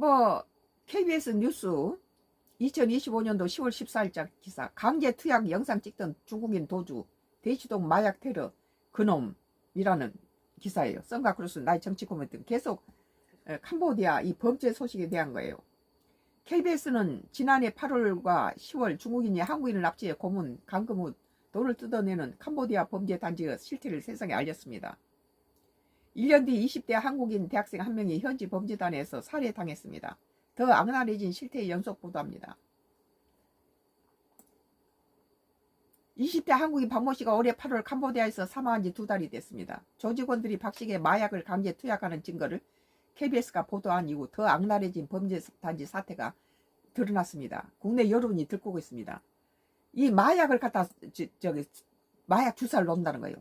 뭐 KBS 뉴스 2025년도 10월 14일자 기사 강제 투약 영상 찍던 중국인 도주 대치동 마약 테러 그놈이라는 기사예요. 썬가 크루스 나의 정치 코멘트 계속 에, 캄보디아 이 범죄 소식에 대한 거예요. KBS는 지난해 8월과 10월 중국인이 한국인을 납치해 고문, 감금 후 돈을 뜯어내는 캄보디아 범죄 단지의 실태를 세상에 알렸습니다. 1년 뒤 20대 한국인 대학생 한 명이 현지 범죄단에서 살해당했습니다. 더 악랄해진 실태의 연속 보도합니다. 20대 한국인 박모 씨가 올해 8월 캄보디아에서 사망한 지 두 달이 됐습니다. 조직원들이 박 씨에게 마약을 강제 투약하는 증거를 KBS가 보도한 이후 더 악랄해진 범죄 단지 사태가 드러났습니다. 국내 여론이 들고 있습니다. 이 마약을 갖다 저, 저기 마약 주사를 놓는다는 거예요.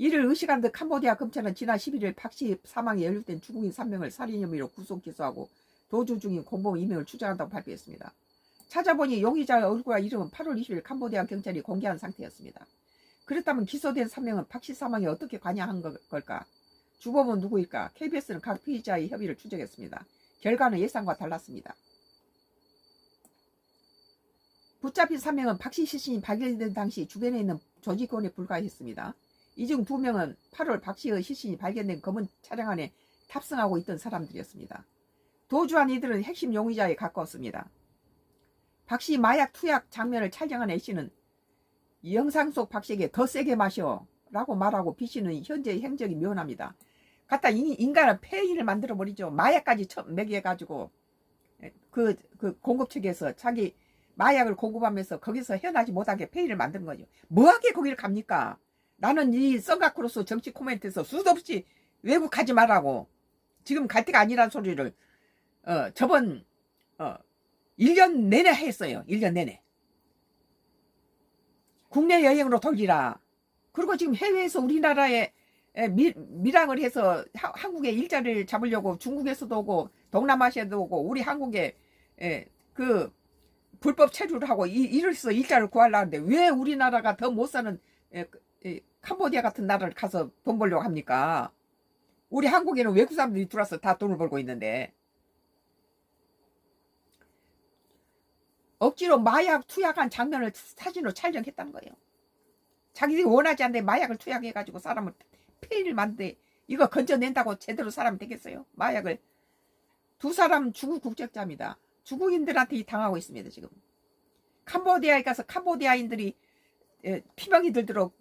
이를 의식한 듯 캄보디아 검찰은 지난 11일 박씨 사망에 연루된 중국인 3명을 살인 혐의로 구속 기소하고 도주 중인 공범 2명을 추정한다고 발표했습니다. 찾아보니 용의자의 얼굴과 이름은 8월 20일 캄보디아 경찰이 공개한 상태였습니다. 그렇다면 기소된 3명은 박씨 사망에 어떻게 관여한 걸- 걸까? 주범은 누구일까? KBS는 각 피의자의 협의를 추적했습니다. 결과는 예상과 달랐습니다. 붙잡힌 3명은 박씨 시신이 발견된 당시 주변에 있는 조직원에 불과했습니다. 이 중 두 명은 8월 박씨의 시신이 발견된 검은 차량 안에 탑승하고 있던 사람들이었습니다. 도주한 이들은 핵심 용의자에 가까웠습니다. 박씨 마약 투약 장면을 촬영한 A씨는 이 영상 속 박씨에게 더 세게 마셔 라고 말하고 B씨는 현재 행적이 묘합니다. 갖다 인- 인간을 폐인을 만들어 버리죠. 마약까지 먹여가지고 그, 그 공급 측에서 자기 마약을 공급하면서 거기서 헤어나지 못하게 폐인을 만든 거죠. 뭐하게 거기를 갑니까? 나는 이 썬가크로스 정치 코멘트에서 수도 없이 외국 가지 말라고 지금 갈 때가 아니란 소리를 어, 저번 어, 1년 내내 했어요. 1년 내내. 국내 여행으로 돌리라. 그리고 지금 해외에서 우리나라에 에, 미, 밀항을 해서 하- 한국에 일자리를 잡으려고 중국에서도 오고 동남아시아도 오고 우리 한국에 에, 그 불법 체류를 하고 이, 이래서 일자리를 구하려는데 왜 우리나라가 더 못 사는 에, 그, 에, 캄보디아 같은 나라를 가서 돈 벌려고 합니까? 우리 한국에는 외국 사람들이 들어와서 다 돈을 벌고 있는데 억지로 마약 투약한 장면을 사진으로 촬영했다는 거예요. 자기들이 원하지 않는데 마약을 투약해가지고 사람을 폐인을 만드데 이거 건져낸다고 제대로 사람이 되겠어요? 마약을 두 사람 중국 국적자입니다. 중국인들한테 이 당하고 있습니다 지금. 캄보디아에 가서 캄보디아인들이 에, 피멍이 들도록